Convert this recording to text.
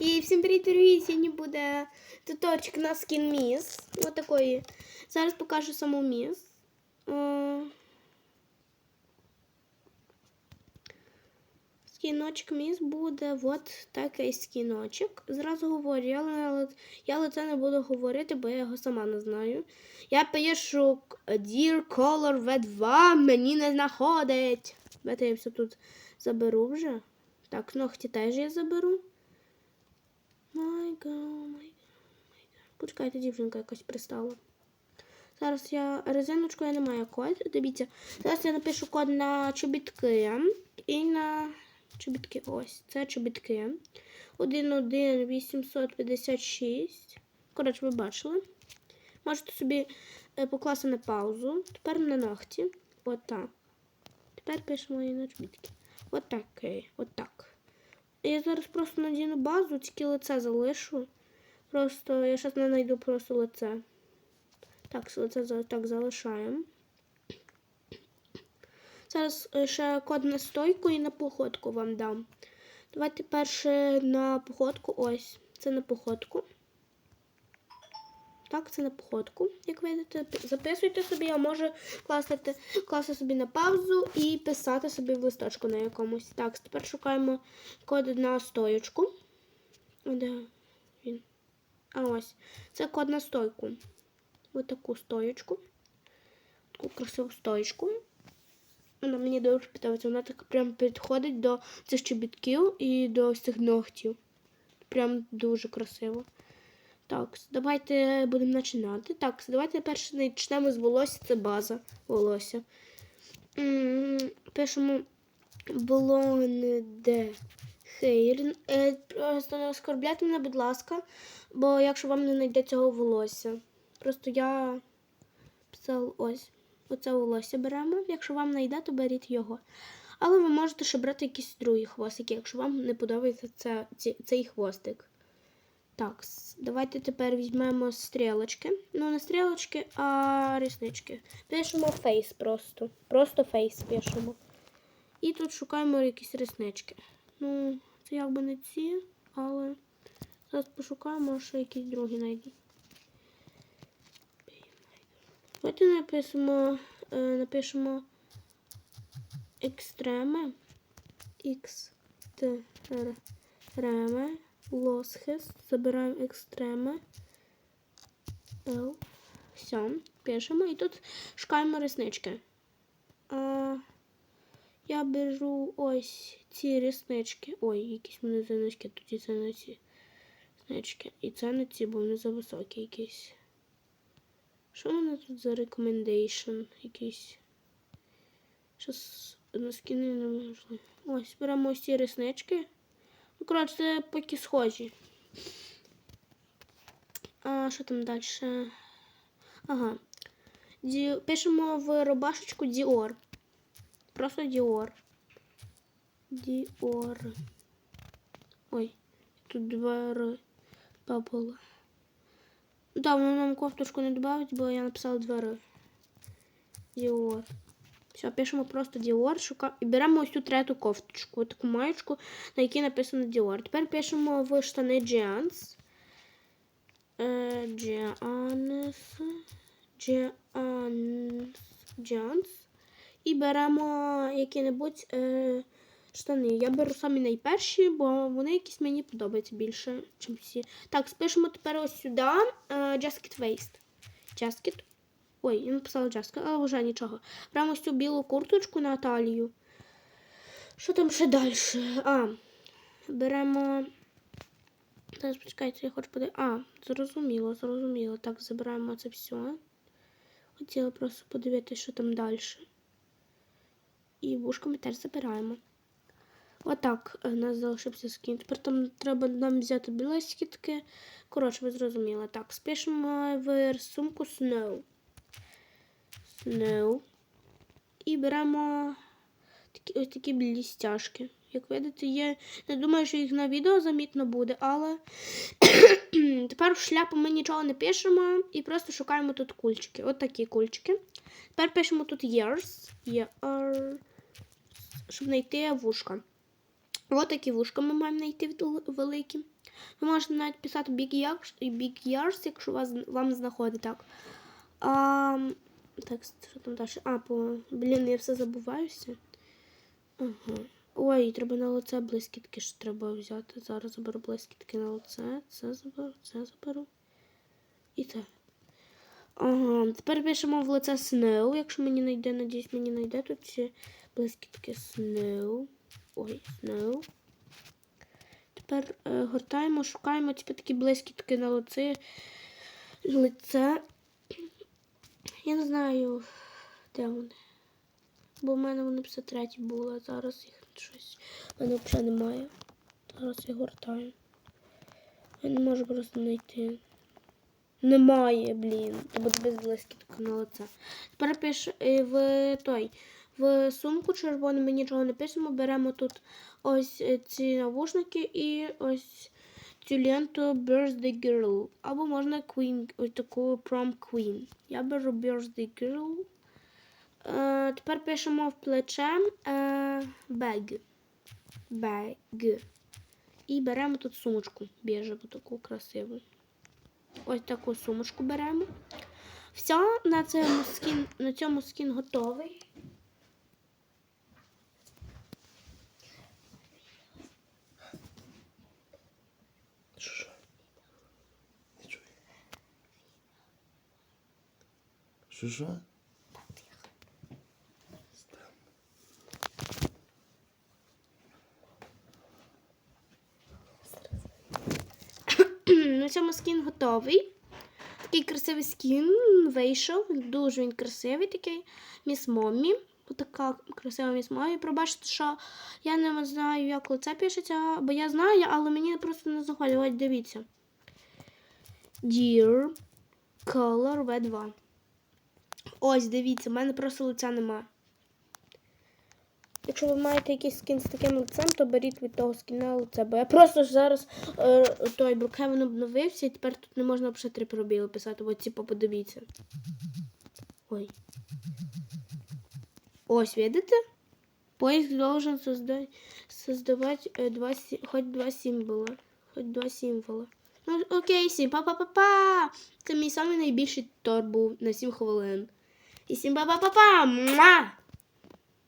І всім привіт, дорогі! Сьогодні буде туточок на скін міс. Ось такої. Зараз покажу саму міс. Е, Скіночок міс буде от такий скіночок. Зразу говорю, ли- я лице не буду говорити, бо я його сама не знаю. Я пишу Dear Color V2 мені не знаходить. Давайте я все тут заберу вже. Так, ногті теж я заберу. Май га, май га, май. Почекайте, дівчинка якась пристала. Зараз я резиночку я не маю код. Дивіться, зараз я напишу код на чобітки і на чобітки. Ось, це чобітки. 11856. Коротше, ви бачили. Можете собі е, покласти на паузу. Тепер на ногті. Отак. Тепер пишемо і на чобітки. Отакий. Отак. Я зараз просто надіну базу, тільки лице залишу. Просто я зараз не знайду просто лице. Так, лице так залишаємо. Зараз е, ще код на стойку і на походку вам дам. Давайте перше на походку. Ось. Це на походку. Так, це на походку. Як видите, Пи- записуйте собі, а може класти, класти собі на паузу і писати собі в листочку на якомусь. Так, тепер шукаємо код на стоєчку. Де він? А ось. Це код на стойку. Ось таку стоєчку. Таку красиву стоєчку. Вона мені дуже подобається. Вона так прям підходить до цих чобітків і до цих ногтів. Прям дуже красиво. Так, давайте будемо починати. Так, давайте перше почнемо з волосся. Це база волосся. Пишемо blonde hair. Е, Просто не оскорбляйте мене, будь ласка, бо якщо вам не знайде цього волосся. Просто я писала ось. Оце волосся беремо. Якщо вам не йде, то беріть його. Але ви можете ще брати якісь другі хвостики, якщо вам не подобається це, цей хвостик. Так, давайте тепер візьмемо стрілочки. Ну, не стрілочки, а ріснички. Пишемо фейс просто. Просто фейс пишемо. І тут шукаємо якісь ріснички. Ну, це якби не ці, але зараз пошукаємо, що якісь другі знайдемо. Давайте напишемо, е, напишемо екстреме. Екстреме. Лосхес. Забираємо екстреме. Л. Все. Пишемо. І тут шукаємо реснички. А, я беру ось ці реснички. Ой, якісь мене занички. Тут і це не ці реснички. І це не ці, бо вони зависокі якісь. Що в мене тут за recommendation якийсь? Щас на скіни не можливо. Ось, беремо ось ці реснички. Ну, коротше, поки схожі. А що там далі? Ага. Ді... Пишемо в рубашечку Dior. Просто Dior. Dior. Ой, тут два Р. Да, воно нам кофточку не добавить, бо я написала два Р. Все, пишемо просто Dior, шука... і беремо ось цю третю кофточку, таку маєчку, на якій написано Dior. Тепер пишемо в штани Giants. Giants. Giants. Giants. І беремо які-небудь е, штани. Я беру самі найперші, бо вони якісь мені подобаються більше, ніж всі. Так, спишемо тепер ось сюди е, Jacket Waist. Ой, я написала Jacket, але вже нічого. Ось цю білу курточку на талію. Що там ще далі? А, беремо. Зараз почекайте, я хочу подивитися. А, зрозуміло, зрозуміло. Так, забираємо це все. Хотіла просто подивитися, що там далі. І вушко ми теж забираємо. Отак е, у нас залишився скін. Тепер там треба нам взяти білесики таке. Коротше, ви зрозуміли. Так, спишемо в сумку Snow. Snow. І беремо такі, ось такі білі стяжки. Як видите, є. Не думаю, що їх на відео замітно буде, але тепер в шляпу ми нічого не пишемо і просто шукаємо тут кульчики. От такі кульчики. Тепер пишемо тут years. Years. Щоб знайти вушка. Ось такі вушка ми маємо знайти великі. Ви можете навіть писати Big Big Years, якщо вас, вам знаходить так. А, так, що там далі? А, по... Блін, я все забуваюся. Ага. Ой, треба на лице блискітки ж треба взяти. Зараз заберу блискітки на лице. Це заберу, це заберу. І це. Ага, тепер пишемо в лице Snow, якщо мені знайде, надіюсь, мені знайде тут ці блискітки Snow. Ой, Snow. Тепер е, гортаємо, шукаємо типу, такі блискітки на лице. лице. Я не знаю, де вони. Бо в мене вони 53 були, а зараз їх щось. в мене взагалі немає. Зараз я гортаю. Я не можу просто знайти. Немає, блін. То буде без блискіток на лице. Тепер пиш е, в той. В сумку червону ми нічого не пишемо. Беремо тут ось е, ці навушники і ось цю ленту Birthday Girl. Або можна Queen, ось таку Prom Queen. Я беру Birthday Girl. Е, тепер пишемо в плече е, bag. Bag. І беремо тут сумочку біжеву, таку красиву. Ось таку сумочку беремо. Все, на цьому скін, на цьому скін готовий. Що? що? Не чую. Що що? на цьому скін готовий. Такий красивий скін вийшов. Дуже він красивий такий. Міс Моммі. Така красива міс Моммі. Пробачте, що я не знаю, як лице пишеться, бо я знаю, але мені просто не заходить. Дивіться. Dear Color V2. Ось, дивіться, в мене просто лиця нема. Якщо ви маєте якийсь скін з таким лицем, то беріть від того скіна лице. Бо я просто зараз е, той Брукхевен обновився, і тепер тут не можна взагалі три пробіли писати. Ось типу, подивіться. Ой. Ось, видите? Поиск должен создать, создавать э, два, хоть два символа. Хоть два символа. Ну, окей, всім па-па-па-па! Це мій найбільший торт був на 7 хвилин. І всім па-па-па-па! Муа!